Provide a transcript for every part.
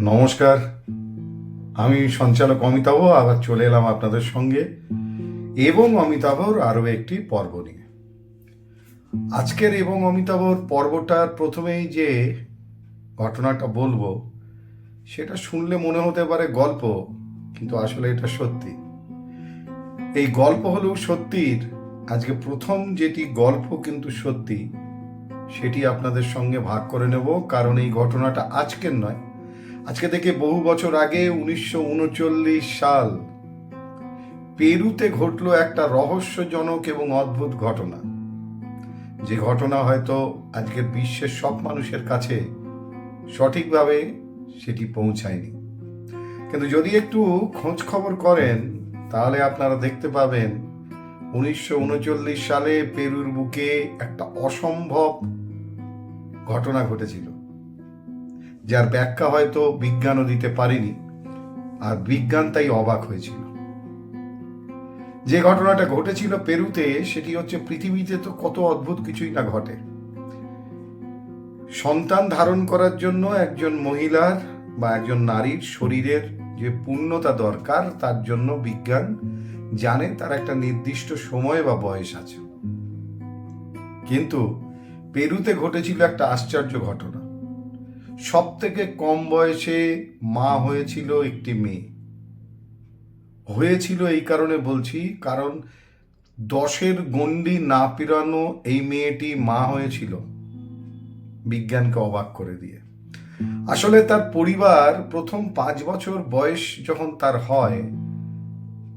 নমস্কার। আমি সঞ্চালক অমিতাভ, আবার চলে এলাম আপনাদের সঙ্গে। এবং অমিতাভর আরও একটি পর্ব নিয়ে। আজকের এবং অমিতাভর পর্বটার প্রথমেই যে ঘটনাটা বলব, সেটা শুনলে মনে হতে পারে গল্প, কিন্তু আসলে এটা সত্যি। এই গল্প হলেও সত্যির, আজকে প্রথম যেটি গল্প কিন্তু সত্যি, সেটি আপনাদের সঙ্গে ভাগ করে নেব, কারণ এই ঘটনাটা আজকের নয় আজকে থেকে বহু বছর আগে উনিশশো উনচল্লিশ সাল পেরুতে ঘটলো একটা রহস্যজনক এবং অদ্ভুত ঘটনা। যে ঘটনা হয়তো আজকের বিশ্বের সব মানুষের কাছে সঠিকভাবে সেটি পৌঁছায়নি। কিন্তু যদি একটু খোঁজ খবর করেন, তাহলে আপনারা দেখতে পাবেন উনিশশো উনচল্লিশ সালে পেরুর বুকে একটা অসম্ভব ঘটনা ঘটেছিল। যার ব্যাখ্যা হয়তো বিজ্ঞানও দিতে পারেনি, আর বিজ্ঞান তাই অবাক হয়েছিল। যে ঘটনাটা ঘটেছিল পেরুতে, সেটি হচ্ছে পৃথিবীতে তো কত অদ্ভুত কিছুই না ঘটে। সন্তান ধারণ করার জন্য একজন মহিলার বা একজন নারীর শরীরের যে পূর্ণতা দরকার, তার জন্য বিজ্ঞান জানে তার একটা নির্দিষ্ট সময় বা বয়স আছে। কিন্তু পেরুতে ঘটেছিল একটা আশ্চর্য ঘটনা। সব থেকে কম বয়সে মা হয়েছিল একটি মেয়ে। হয়েছিল এই কারণে বলছি, কারণ দশের গণ্ডি না পেরানো এই মেয়েটি মা হয়েছিল, বিজ্ঞানকে অবাক করে দিয়ে। আসলে তার পরিবার প্রথম পাঁচ বছর বয়স যখন তার হয়,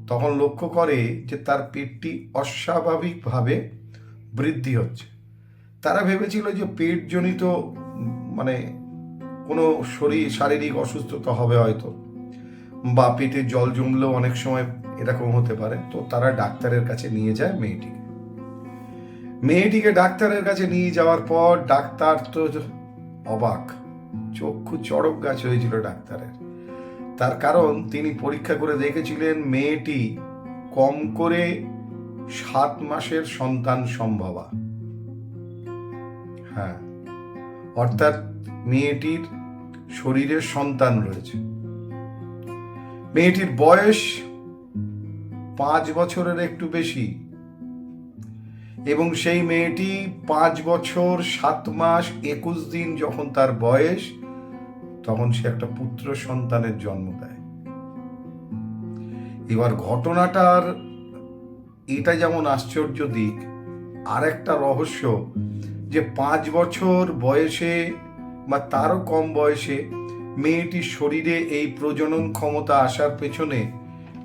তখন লক্ষ্য করে যে তার পেটটি অস্বাভাবিকভাবে বৃদ্ধি হচ্ছে। তারা ভেবেছিল যে পেটজনিত মানে কোনো শরীর, শারীরিক অসুস্থতা হবে হয়তো। বা পেটে জল জমলেও অনেক সময় এরকম হতে পারে। তো তারা ডাক্তারের কাছে নিয়ে যায় মেয়েটিকে। মেয়েটিকে ডাক্তারের কাছে নিয়ে যাওয়ার পর ডাক্তার তো অবাক। চক্ষু চড়ক গাছ হয়েছিল ডাক্তারের। তার কারণ তিনি পরীক্ষা করে দেখেছিলেন মেয়েটি কম করে সাত মাসের সন্তান সম্ভবা। হ্যাঁ। অর্থাৎ মেয়েটির শরীরে সন্তান রয়েছে। মেয়েটির বয়স পাঁচ বছরের একটু বেশি এবং সেই মেয়েটি পাঁচ বছর সাত মাস একুশ দিন যখন তার বয়স, তখন সে একটা পুত্র সন্তানের জন্ম দেয়। এবার ঘটনাটার এটা যেমন আশ্চর্য দিক আর একটা রহস্য যে পাঁচ বছর বয়সে বা তারও কম বয়সে মেয়েটির শরীরে এই প্রজনন ক্ষমতা আসার পেছনে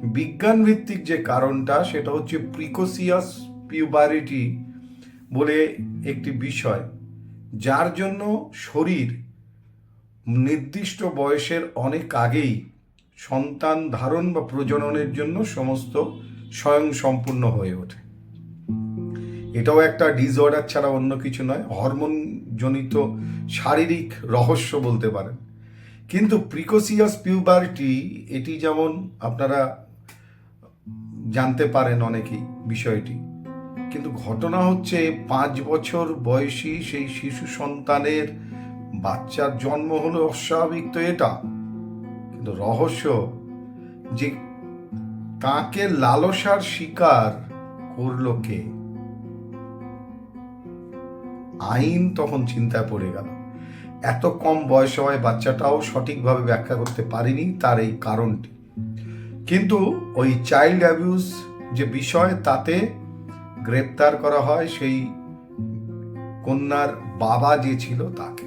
বিজ্ঞান ভিত্তিক যে কারণটা, সেটা হচ্ছে প্রিকোসিয়াস পিউবারিটি বলে একটি বিষয়, যার জন্য শরীর নির্দিষ্ট বয়সের অনেক আগেই সন্তান ধারণ বা প্রজননের জন্য সমস্ত স্বয়ং সম্পূর্ণ হয়ে ওঠে। এটাও একটা ডিসঅর্ডার ছাড়া অন্য কিছু নয় হরমোন জনিত শারীরিক রহস্য বলতে পারেন। কিন্তু প্রিকোসিয়াস পিউবারিটি এটি যেমন আপনারা জানতে পারেন অনেকেই বিষয়টি, কিন্তু ঘটনা হচ্ছে পাঁচ বছর বয়সী সেই শিশু সন্তানের বাচ্চার জন্ম হলো অস্বাভাবিক তো এটা, কিন্তু রহস্য যে তাকে লালসার শিকার করল কে? আইন তখন চিন্তায় পড়ে গেল। এত কম বয়স হওয়ায় বাচ্চাটাও সঠিকভাবে ব্যাখ্যা করতে পারেনি তার এই কারণটি। কিন্তু ওই চাইল্ড অ্যাবিউজ যে বিষয়, তাতে গ্রেপ্তার করা হয় সেই কন্যার বাবা যে ছিল তাকে।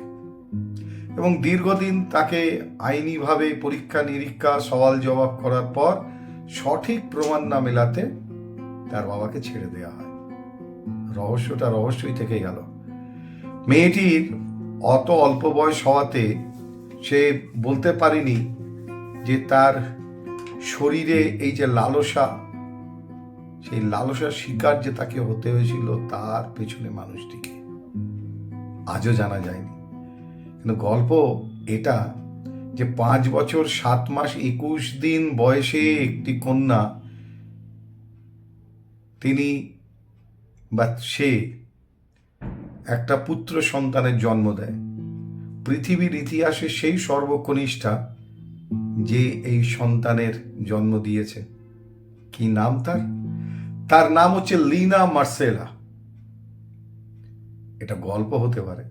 এবং দীর্ঘদিন তাকে আইনিভাবে পরীক্ষা, নিরীক্ষা, সওয়াল জবাব করার পর সঠিক প্রমাণ না মেলাতে তার বাবাকে ছেড়ে দেওয়া হয়। রহস্যটা রহস্যই থেকে গেল। মেয়েটির অত অল্প বয়স হওয়াতে সে বলতে পারেনি যে তার শরীরে এই যে লালসা, সেই লালসার শিকার যে তাকে হতে হয়েছিল তার পেছনে মানুষটিকে। আজও জানা যায়নি। কিন্তু গল্প এটা যে পাঁচ বছর, সাত মাস, একুশ দিন বয়সে একটি কন্যা, তিনি বা সে একটা পুত্র সন্তানের জন্ম দেয়। পৃথিবীর ইতিহাসে সেই সর্বকনিষ্ঠা যে এই সন্তানের জন্ম দিয়েছে। কি নাম তার? তার নাম হচ্ছে লিনা মার্সেলা। এটা গল্প হতে পারে,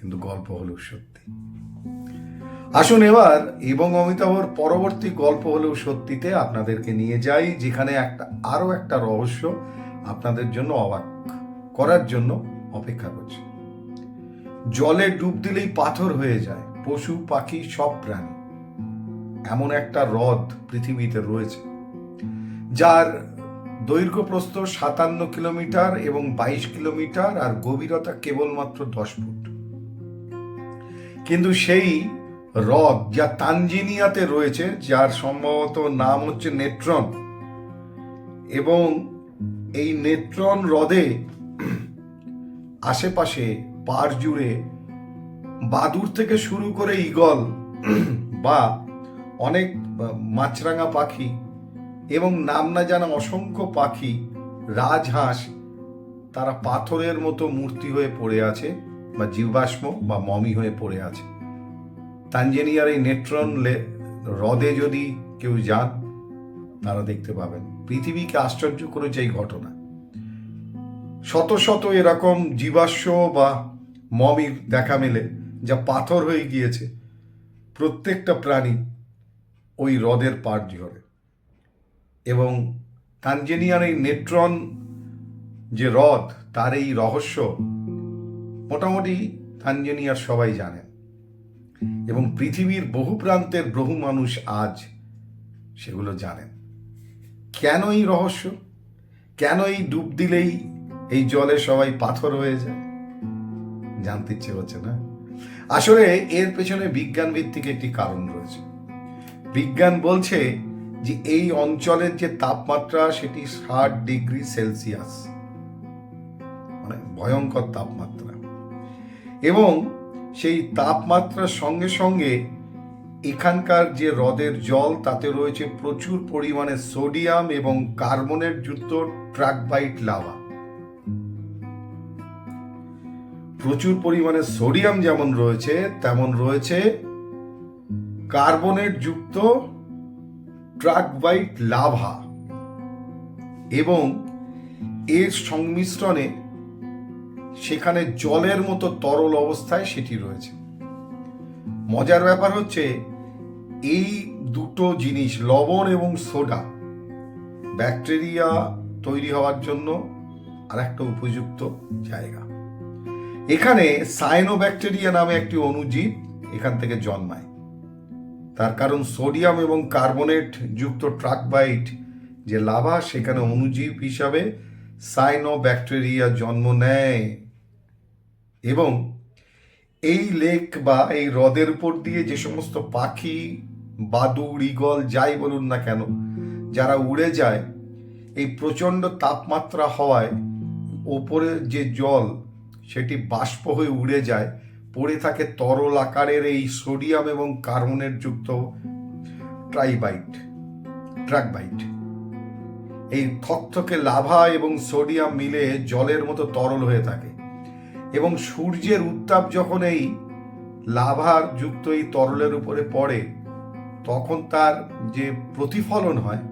কিন্তু গল্প হলেও সত্যি। আসুন এবার এবং অমিতাভর পরবর্তী গল্প হলেও সত্যিতে আপনাদেরকে নিয়ে যাই, যেখানে একটা আরও একটা রহস্য আপনাদের জন্য অবাক করার জন্য অপেক্ষা করছে। জলে ডুব দিলেই পাথর হয়ে যায়, পশু, পাখি, সব প্রাণী। এমন একটা হ্রদ পৃথিবীতে রয়েছে, যার দৈর্ঘ্য প্রস্থ সাতান্ন কিলোমিটার এবং বাইশ কিলোমিটার আর গভীরতা কেবলমাত্র দশ ফুট। কিন্তু সেই হ্রদ যা তানজিনিয়াতে রয়েছে, যার সম্ভবত নাম হচ্ছে নেট্রন এবং এই নেট্রন হ্রদে আশেপাশে পার জুড়ে বাদুর থেকে শুরু করে ঈগল বা অনেক মাছরাঙা পাখি এবং নাম না জানা অসংখ্য পাখি, রাজহাঁস, তারা পাথরের মতো মূর্তি হয়ে পড়ে আছে বা জীবাশ্ম বা মমি হয়ে পড়ে আছে। তানজেনিয়ার এই নেট্রন হ্রদে যদি কেউ যান, তারা দেখতে পাবেন। পৃথিবীকে আশ্চর্য করেছে এই ঘটনা। শত শত এরকম জীবাশ্ম বা মমির দেখা মেলে যা পাথর হয়ে গিয়েছে। প্রত্যেকটা প্রাণী ওই হ্রদের পাড় ঝরে। এবং তানজেনিয়ার এই নেট্রন যে হ্রদ, তার এই রহস্য মোটামুটি তানজেনিয়ার সবাই জানেন। এবং পৃথিবীর বহু প্রান্তের বহু মানুষ আজ সেগুলো জানেন। কেন এই রহস্য? কেন এই ডুব দিলেই এই জলে সবাই পাথর হয়ে যায়। জানতে ইচ্ছে হচ্ছে না? আসলে এর পেছনে বিজ্ঞান ভিত্তিক একটি কারণ রয়েছে। বিজ্ঞান বলছে যে এই অঞ্চলের যে তাপমাত্রা সেটি ষাট ডিগ্রি সেলসিয়াস। মানে ভয়ঙ্কর তাপমাত্রা। এবং সেই তাপমাত্রার সঙ্গে সঙ্গে এখানকার যে হ্রদের জল, তাতে রয়েছে প্রচুর পরিমাণে সোডিয়াম এবং কার্বনের যুক্ত ট্রাকবাইট লাভা। প্রচুর পরিমাণে সোডিয়াম যেমন রয়েছে, তেমন রয়েছে কার্বনেট যুক্ত ট্রাকবাইট লাভা। এবং এর সংমিশ্রণে সেখানে জলের মতো তরল অবস্থায় সেটি রয়েছে। মজার ব্যাপার হচ্ছে, এই দুটো জিনিস, লবণ এবং সোডা, ব্যাকটেরিয়া তৈরি হওয়ার জন্য আর একটা উপযুক্ত জায়গা। এখানে সাইনোব্যাকটেরিয়া নামে একটি অণুজীব এখান থেকে জন্মায়। তার কারণ সোডিয়াম এবং কার্বনেট যুক্ত ট্রাকবাইট যে লাভা, সেখানে অণুজীব হিসাবে সাইনোব্যাকটেরিয়া জন্ম নেয়। এবং এই লেক বা এই হ্রদের উপর দিয়ে যে সমস্ত পাখি, বাদুড়, ঈগল, যাই বলুন না কেন, যারা উড়ে যায়, এই প্রচণ্ড তাপমাত্রা হওয়ায় ওপরে যে জল সেটি বাষ্প হয়ে উড়ে যায়। পড়ে থাকে তরল আকারের এই সোডিয়াম এবং কার্বনের যুক্ত ট্রাইবাইট, ট্রাকবাইট। এই থকথকে লাভা এবং সোডিয়াম মিলে জলের মতো তরল হয়ে থাকে এবং সূর্যের উত্তাপ যখন এই লাভার যুক্ত এই তরলের উপরে পড়ে, তখন তার যে প্রতিফলন হয়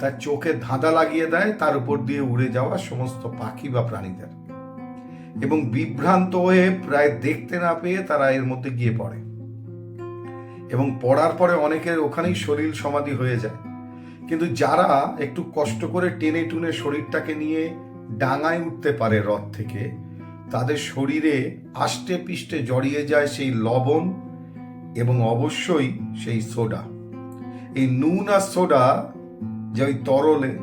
তার চোখে ধাঁধা লাগিয়ে দেয়, তার উপর দিয়ে উড়ে যাওয়া সমস্ত পাখি বা প্রাণীদের। এবং বিভ্রান্ত হয়ে প্রায় দেখতে না পেয়ে তারা এর মধ্যে গিয়ে পড়ে। এবং পড়ার পরে অনেকের ওখানেই শরীর সমাধি হয়ে যায়। কিন্তু যারা একটু কষ্ট করে টেনে টুনে শরীরটাকে নিয়ে ডাঙায় উঠতে পারে রথ থেকে, তাদের শরীরে আষ্টে পিষ্টে জড়িয়ে যায় সেই লবণ এবং অবশ্যই সেই সোডা। এই নুন আর সোডা যে ওই তরলে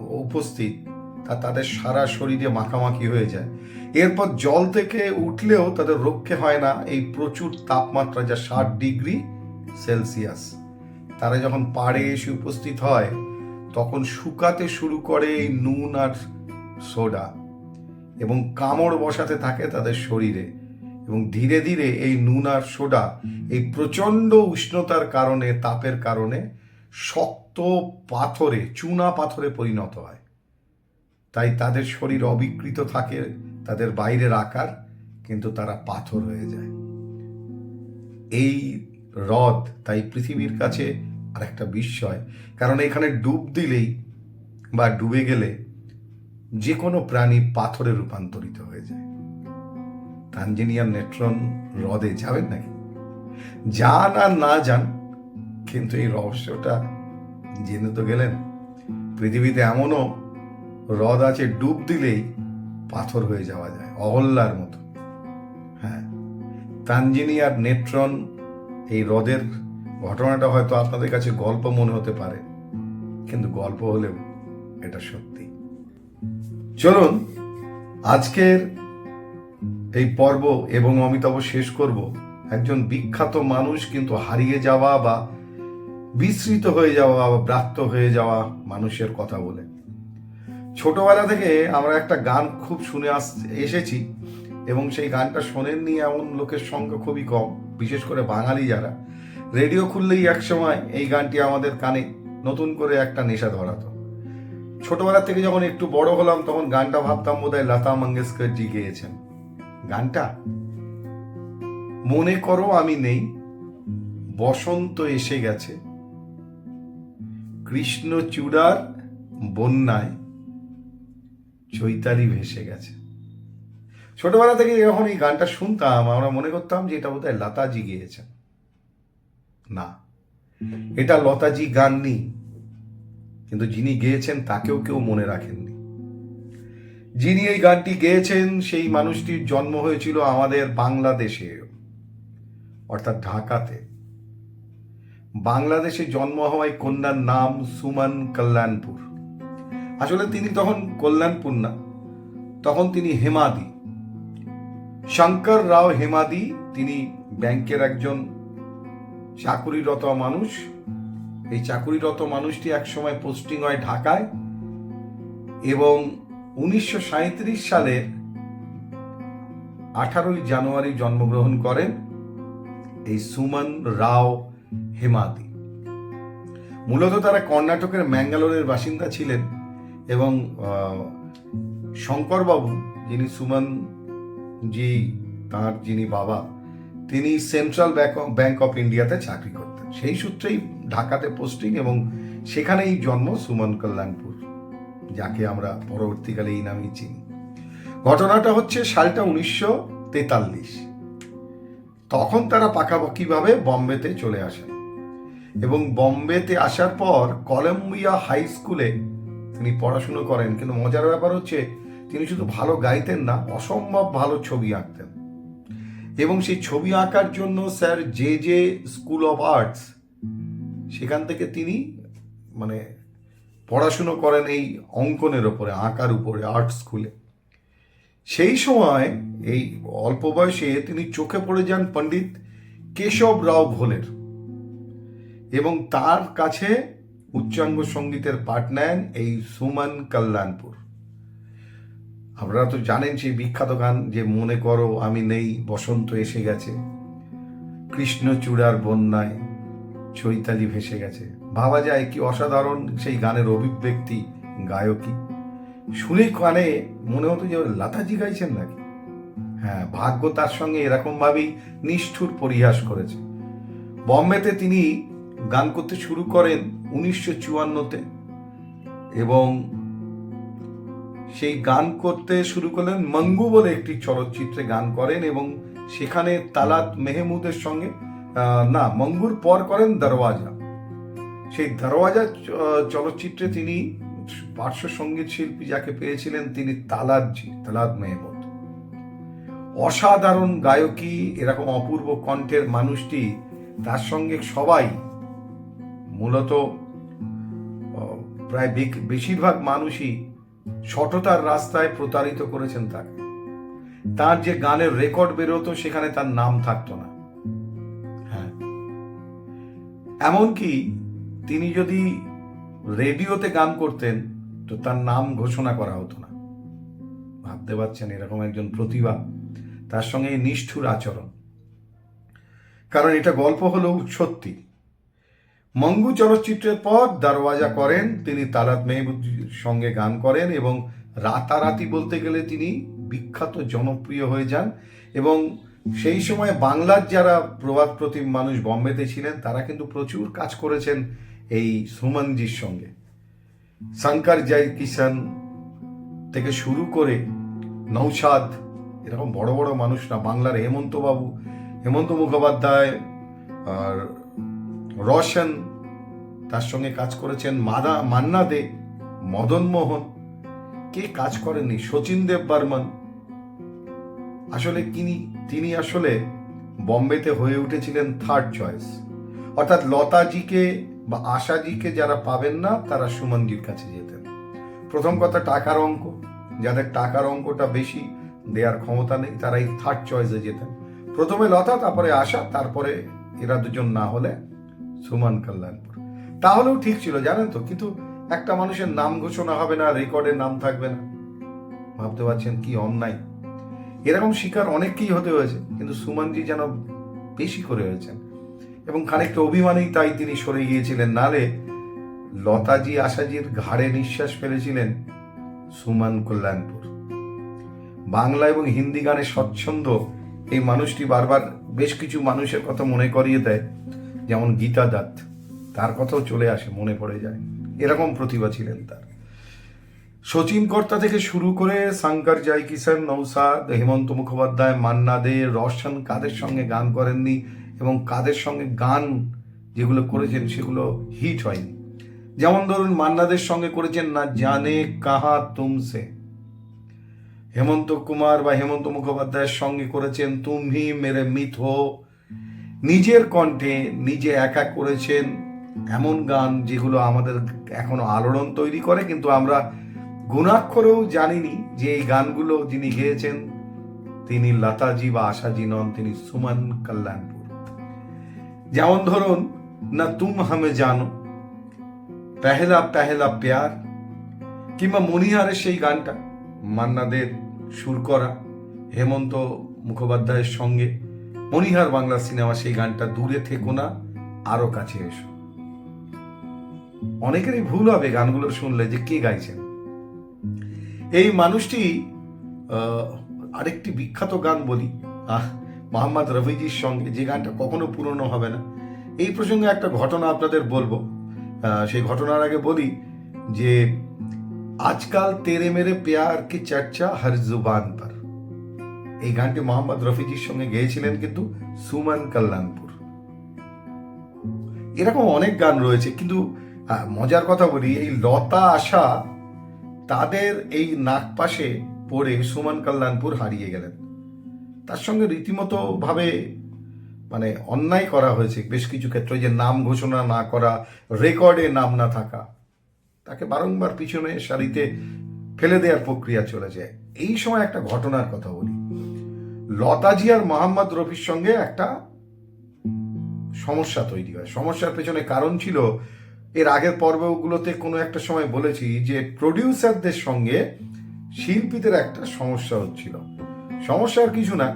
উপস্থিত তা তাদের সারা শরীরে মাখামাখি হয়ে যায়। এরপর জল থেকে উঠলেও তাদের রক্ষে হয় না এই প্রচুর তাপমাত্রা যা ষাট ডিগ্রি সেলসিয়াস। তারা যখন পাড়ে এসে উপস্থিত হয়, তখন শুকাতে শুরু করে এই নুন আর সোডা এবং কামড় বসাতে থাকে তাদের শরীরে এবং ধীরে ধীরে এই নুন আর সোডা এই প্রচণ্ড উষ্ণতার কারণে, তাপের কারণে শক্ত পাথরে, চুনা পাথরে পরিণত হয়। তাই তাদের শরীর অবিকৃত থাকে, তাদের বাইরের আকার, কিন্তু তারা পাথর হয়ে যায়। এই হ্রদ তাই পৃথিবীর কাছে আর একটা বিস্ময়, কারণ এখানে ডুব দিলেই বা ডুবে গেলে যে কোনো প্রাণী পাথরে রূপান্তরিত হয়ে যায়। তানজেনিয়ার নেট্রন হ্রদে যাবেন নাকি? যান আর না যান, কিন্তু এই রহস্যটা জেনে তো গেলেন। পৃথিবীতে এমনও হ্রদ আছে, ডুব দিলেই পাথর হয়ে যাওয়া যায় অহল্যার মতো। হ্যাঁ তানজিনিয়ার নেট্রন এই হ্রদের ঘটনাটা হয়তো আপনাদের কাছে গল্প মনে হতে পারে, কিন্তু গল্প হলেও এটা সত্যি। চলুন, আজকের এই পর্ব এবং অমিতাভ শেষ করব, একজন বিখ্যাত মানুষ কিন্তু হারিয়ে যাওয়া বা বিস্মৃত হয়ে যাওয়া বা ব্রাত্য হয়ে যাওয়া মানুষের কথা বলে। ছোটবেলা থেকে আমরা একটা গান খুব শুনে আস, এসেছি এবং সেই গানটা শোনেননি এমন লোকের সংখ্যা খুবই কম, বিশেষ করে বাঙালি যারা। রেডিও খুললেই একসময় এই গানটি আমাদের কানে নতুন করে একটা নেশা ধরাতো। ছোটবেলা থেকে যখন একটু বড় হলাম তখন গানটা ভাবতাম বোধহয় লতা মঙ্গেশকর জি গেয়েছেন। গানটা, মনে করো আমি নেই, বসন্ত এসে গেছে, কৃষ্ণ চূড়ার বন্যায় চৈতালি ভেসে গেছে। ছোটবেলা থেকে যখন এই গানটা শুনতাম, আমরা মনে করতাম যে এটা বোধহয় লতাজি গেয়েছেন। না, এটা লতাজি গান নেই কিন্তু যিনি গেয়েছেন তাকেও কেউ মনে রাখেননি। যিনি এই গানটি গেয়েছেন, সেই মানুষটির জন্ম হয়েছিল আমাদের বাংলাদেশে, অর্থাৎ ঢাকাতে। বাংলাদেশে জন্ম হওয়ায় কন্যার নাম সুমন কল্যাণপুর। আসলে তিনি তখন কল্যাণপুর না তখন তিনি হেমাদি। শঙ্কর রাও হেমাদি, তিনি ব্যাংকের একজন চাকুরিরত মানুষ। এই চাকুরিরত মানুষটি একসময় পোস্টিং হয় ঢাকায় এবং উনিশশো সালের আঠারোই জানুয়ারি জন্মগ্রহণ করেন এই সুমন রাও হেমাদি। মূলত তারা কর্ণাটকের ম্যাঙ্গালোরের বাসিন্দা ছিলেন। এবং শঙ্করবাবু যিনি সুমন জি তার যিনি বাবা, তিনি সেন্ট্রাল ব্যাংক অফ ইন্ডিয়াতে চাকরি করতেন। সেই সূত্রেই ঢাকাতে পোস্টিং এবং সেখানেই জন্ম সুমন কল্যাণপুর, যাকে আমরা পরবর্তীকালে এই নামেই চিনি। ঘটনাটা হচ্ছে সালটা উনিশশো তেতাল্লিশ। তখন তারা পাকাপাকিভাবে বম্বেতে চলে আসেন এবং বম্বেতে আসার পর কলম্বিয়া হাই স্কুলে তিনি পড়াশুনো করেন, কিন্তু মজার ব্যাপার হচ্ছে তিনি শুধু ভালো গাইতেন না, অসম্ভব ভালো ছবি আঁকতেন। এবং সেই ছবি আঁকার জন্য sir J J school of arts, সেখান থেকে তিনি মানে পড়াশুনো করেন এই অঙ্কনের ওপরে, আঁকার উপরে আর্ট স্কুলে। সেই সময় এই অল্প বয়সে তিনি চোখে পড়ে যান পণ্ডিত কেশব রাও ভোলের। এবং তার কাছে উচ্চাঙ্গ সঙ্গীতের পাঠ নেন এই সুমন কল্যাণপুর। আপনারা তো জানেন সেই বিখ্যাত গান যে মনে করো আমি নেই বসন্ত এসে গেছে। কৃষ্ণচূড়ার বন্যায় চৈতালি ভেসে গেছে। ভাবা যায় কি অসাধারণ সেই গানের অভিব্যক্তি গায়কী শুনে কানে মনে হতো যে লতাজি গাইছেন নাকি? হ্যাঁ ভাগ্য তার সঙ্গে এরকম ভাবেই নিষ্ঠুর পরিহাস করেছে। বম্বেতে তিনি গান করতে শুরু করেন উনিশশো চুয়ান্নতে। এবং সেই গান করতে শুরু করলেন মঙ্গু বলে একটি চলচ্চিত্রে গান করেন এবং সেখানে তালাত মেহমুদের সঙ্গে না, মঙ্গুর পর করেন দরওয়াজা। সেই দরওয়াজা চলচ্চিত্রে তিনি পার্শ্ব সংগীত শিল্পী যাকে পেয়েছিলেন তিনি তালাতজি, তালাত মেহমুদ। অসাধারণ গায়কী, এরকম অপূর্ব কণ্ঠের মানুষটি, তার সঙ্গে সবাই মূলত প্রায় বেশিরভাগ মানুষই সততার রাস্তায় প্রতারিত করেছেন তাকে। তার যে গানের রেকর্ড বেরোতো, সেখানে তার নাম থাকতো না। হ্যাঁ। এমনকি তিনি যদি রেডিওতে গান করতেন, তো তার নাম ঘোষণা করা হতো না। ভাবতে পারছেন, এরকম একজন প্রতিভা তার সঙ্গে নিষ্ঠুর আচরণ। কারণ এটা গল্প হলেও সত্যি মঙ্গু চলচ্চিত্রের পর দারওয়াজা করেন, তিনি তারাত মেহবুদ্দির সঙ্গে গান করেন এবং রাতারাতি বলতে গেলে তিনি বিখ্যাত জনপ্রিয় হয়ে যান এবং সেই সময় বাংলার যারা প্রবাদ প্রতিম মানুষ বম্বেতে ছিলেন, তারা কিন্তু প্রচুর কাজ করেছেন এই সুমনজির সঙ্গে। শঙ্কর জয় কিষান থেকে শুরু করে নৌসাদ এরকম বড় বড় মানুষ না, বাংলার হেমন্তবাবু, হেমন্ত মুখোপাধ্যায় আর রোশন তার সঙ্গে কাজ করেছেন মাদা মান্না দে, মদন মোহন। কে কাজ করেননি? শচীন দেব বর্মন। আসলে তিনি তিনি আসলে বম্বেতে হয়ে উঠেছিলেন থার্ড চয়েস অর্থাৎ লতাজিকে বা আশাজিকে যারা পাবেন না, তারা সুমনজির কাছে যেতেন। প্রথম কথা, টাকার অঙ্ক। যাদের টাকার অঙ্কটা বেশি দেওয়ার ক্ষমতা নেই তারা এই থার্ড চয়েসে যেতেন। প্রথমে লতা, তারপরে আশা, তারপরে এরা দুজন না হলে সুমন কল্যাণপুর। তাহলেও ঠিক ছিল, জানেন তো? কিন্তু একটা মানুষের নাম ঘোষণা হবে না রেকর্ডে নাম থাকবে না। ভাবতে পারছেন কি অন্যায়? এরকম শিকার অনেককেই হতে হয়েছে, কিন্তু সুমনজি যেন বেশি করে হয়েছেন। এবং খানিকটা অভিমানেই তাই তিনি সরে গিয়েছিলেন নালে লতাজি আশাজির ঘাড়ে নিঃশ্বাস ফেলেছিলেন সুমান কল্যাণপুর। বাংলা এবং হিন্দি গানে স্বচ্ছন্দ এই মানুষটি বারবার বেশ কিছু মানুষের কথা মনে করিয়ে দেয়। যেমন গীতা দত্ত, তার কথাও চলে আসে, মনে পড়ে যায়। এরকম প্রতিভা ছিলেন তার। শচীন কর্তা থেকে শুরু করে শঙ্কর জয় কিষান নৌসাদ, হেমন্ত মুখোপাধ্যায়, মান্না দে রোশন কাদের সঙ্গে গান করেননি এবং কাদের সঙ্গে গান যেগুলো করেছেন সেগুলো হিট হয়নি। যেমন ধরুন মান্নাদের সঙ্গে করেছেন না জানে কাহা তুমসে হেমন্ত কুমার বা হেমন্ত মুখোপাধ্যায়ের সঙ্গে করেছেন, তুমি মেরে মিথ হো নিজের কণ্ঠে নিজে একা করেছেন এমন গান যেগুলো আমাদের এখনও আলোড়ন তৈরি করে, কিন্তু আমরা গুণাক্ষরেও জানিনি যে এই গানগুলো যিনি গেয়েছেন, তিনি লতাজি বা আশাজি নন, তিনি সুমন কল্যাণপুর। যেমন ধরুন, না তুম হামে জানো, পেহলা পেহলা প্যার, কিংবা মনিহারের সেই গানটা, মান্নাদের সুর করা, হেমন্ত মুখোপাধ্যায়ের সঙ্গে মনিহার বাংলা সিনেমা সেই গানটা দূরে থেকো না, আরও কাছে এসো। অনেকেরই ভুল হবে গানগুলো শুনলে যে কে গাইছেন। এই মানুষটি আরেকটি বিখ্যাত গান বলি মোহাম্মদ রফিজির সঙ্গে, যে গানটা কখনো পুরনো হবে না। এই প্রসঙ্গে একটা ঘটনা আপনাদের বলব। সেই ঘটনার আগে বলি যে, আজকাল তেরে মেরে প্যার কি চর্চা, হর জুবান পর। এই গানটি মোহাম্মদ রফিজির সঙ্গে গেয়েছিলেন কিন্তু সুমন কল্যাণপুর। এরকম অনেক গান রয়েছে, কিন্তু মজার কথা বলি, এই লতা আশা তাদের এই নাগপাশে পড়ে সুমন কল্যাণপুর হারিয়ে গেলেন। তার সঙ্গে রীতিমতো ভাবে মানে অন্যায় করা হয়েছে বেশ কিছু ক্ষেত্রে, যে নাম ঘোষণা না করা, রেকর্ডে নাম না থাকা, তাকে বারংবার পিছনে সারিতে ফেলে দেওয়ার প্রক্রিয়া চলে যায় এই সময় একটা ঘটনার কথা বলি। লতাজি আর মোহাম্মদ রফির সঙ্গে একটা সমস্যা তৈরি হয়। সমস্যার পেছনে কারণ ছিল, এর আগের পর্বগুলোতে কোনো একটা সময় বলেছি যে প্রডিউসারদের সঙ্গে শিল্পীদের একটা সমস্যা হচ্ছিল। সমস্যার কিছু না।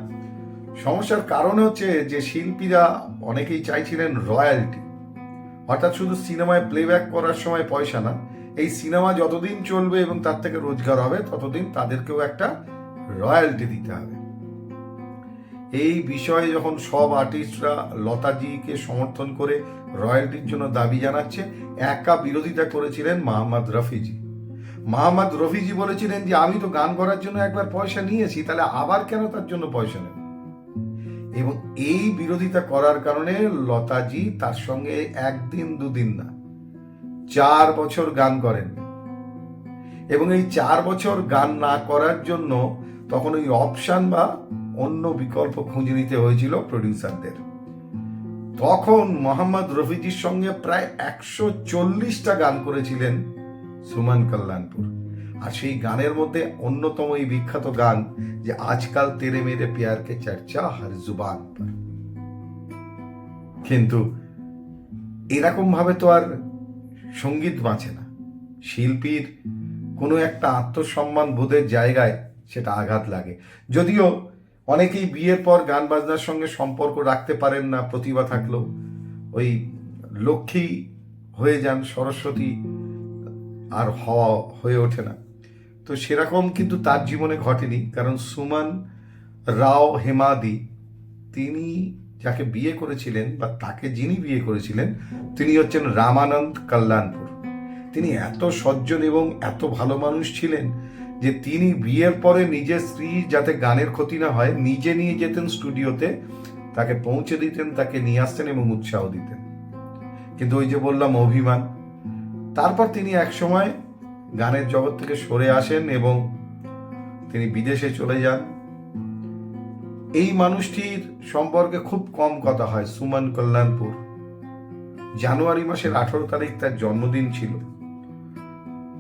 সমস্যার কারণ হচ্ছে যে শিল্পীরা অনেকেই চাইছিলেন রয়্যালটি। অর্থাৎ শুধু সিনেমায় প্লেব্যাক করার সময় পয়সা না, এই সিনেমা যতদিন চলবে এবং তার থেকে রোজগার হবে, ততদিন তাদেরকেও একটা রয়্যালটি দিতে হবে। এই বিষয়ে যখন সব আর্টিস্টরা লতাজিকে সমর্থন করে রয়্যালটির জন্য দাবি জানাচ্ছে, একা বিরোধিতা করেছিলেন মোহাম্মদ রফিজি। মোহাম্মদ রফিজি বলেছিলেন যে, আমি তো গান করার জন্য একবার পয়সা নিয়েছি, তাহলে আবার কেন তার জন্য পয়সা নেব? এবং এই বিরোধিতা করার কারণে লতাজি তার সঙ্গে একদিন দুদিন না, চার বছর গান করেন। এবং এই চার বছর গান না করার জন্য তখন ওই অপশান বা অন্য বিকল্প খুঁজে নিতে হয়েছিল প্রডিউসারদের তখন মোহাম্মদ রফিজির সঙ্গে প্রায় একশো চল্লিশটা গান করেছিলেন সুমান কল্যাণপুর। আর সেই গানের মধ্যে অন্যতম এই বিখ্যাত গান যে আজকাল তেরে মেরে প্যারকে চর্চা হর জুবান কিন্তু এরকম ভাবে তো আর সংগীত বাঁচে না। শিল্পীর কোনো একটা আত্মসম্মান বোধের জায়গায় সেটা আঘাত লাগে। যদিও অনেকেই বিয়ের পর গান বাজনার সঙ্গে সম্পর্ক রাখতে পারেন না, প্রতিভা থাকলেও। ওই লক্ষ্মী হয়ে যান, সরস্বতী আর হওয়া হয়ে ওঠে না। তো সেরকম কিন্তু তার জীবনে ঘটেনি, কারণ সুমন রাও হেমাদি, তিনি যাকে বিয়ে করেছিলেন বা তাকে যিনি বিয়ে করেছিলেন, তিনি হচ্ছেন রামানন্দ কল্যাণপুর। তিনি এত সজ্জন এবং এত ভালো মানুষ ছিলেন যে তিনি বিয়ের পরে নিজের স্ত্রী যাতে গানের ক্ষতি না হয়, নিজে নিয়ে যেতেন স্টুডিওতে, তাকে পৌঁছে দিতেন, তাকে নিয়ে আসতেন এবং উৎসাহ দিতেন। কিন্তু ওই যে বললাম, অভিমান। তারপর তিনি একসময় গানের জগৎ থেকে সরে আসেন এবং তিনি বিদেশে চলে যান। এই মানুষটির সম্পর্কে খুব কম কথা হয়, সুমন কল্যাণপুর। জানুয়ারি মাসের আঠারো তারিখ তার জন্মদিন ছিল।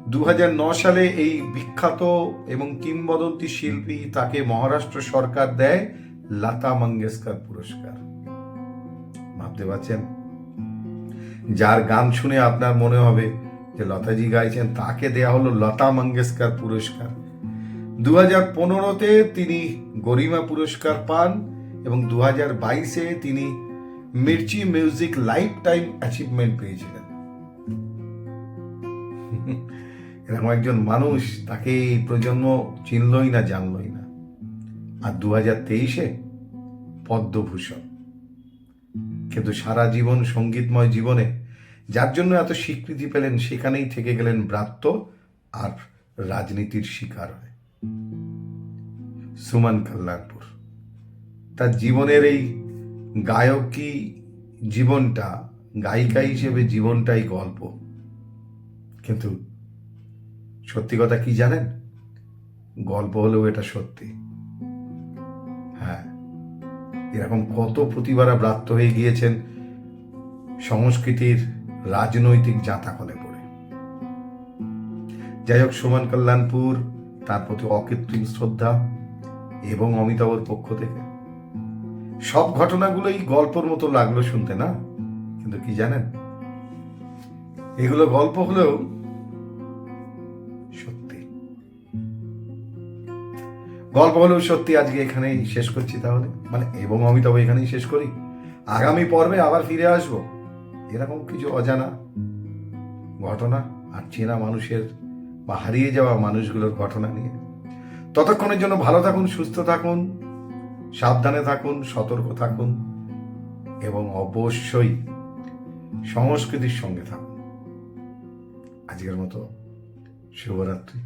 দু সালে এই বিখ্যাত এবং কিংবদন্তি শিল্পী তাকে মহারাষ্ট্র সরকার দেয় লতা মঙ্গেশকর পুরস্কার। ভাবতে পারছেন? যার গান শুনে আপনার মনে হবে যে লতাজি গাইছেন, তাকে দেয়া হলো লতা মঙ্গেশকর পুরস্কার। দু হাজার পনেরোতে তিনি গরিমা পুরস্কার পান এবং দু হাজার বাইশে তিনি Mirchi music life time achievement পেয়েছিলেন। এরকম একজন মানুষ তাকে এই প্রজন্ম চিনলই না, জানলই না। আর দু হাজার তেইশে পদ্মভূষণ। কিন্তু সারা জীবন সঙ্গীতময় জীবনে যার জন্য এত স্বীকৃতি পেলেন, সেখানেই থেকে গেলেন ব্রাত্য আর রাজনীতির শিকার হয়ে। সুমন কল্যাণপুর। তার জীবনের এই গায়কী জীবনটা, গায়িকা হিসেবে জীবনটাই গল্প। কিন্তু সত্যি কথা কি জানেন? গল্প হলেও এটা সত্যি। হ্যাঁ এরকম কত প্রতিভারা ব্রাত্য হয়ে গিয়েছেন সংস্কৃতির রাজনৈতিক জাঁতাকলে পড়ে। যাই হোক, সুমন কল্যাণপুর, তার প্রতি অকৃত্রিম শ্রদ্ধা এবং অমিতাভর পক্ষ থেকে। সব ঘটনাগুলোই গল্পর মতো লাগল শুনতে, না? কিন্তু কি জানেন? এগুলো গল্প হলেও গল্প হলেও সত্যি আজকে এখানেই শেষ করছি তাহলে। মানে এবং অমিতাভ এখানেই শেষ করি। আগামী পর্বে আবার ফিরে আসব। এরকম কিছু অজানা ঘটনা আর চেনা মানুষের বা হারিয়ে যাওয়া মানুষগুলোর ঘটনা নিয়ে। ততক্ষণের জন্য ভালো থাকুন, সুস্থ থাকুন, সাবধানে থাকুন, সতর্ক থাকুন এবং অবশ্যই সংস্কৃতির সঙ্গে থাকুন। আজকের মতো শুভরাত্রি।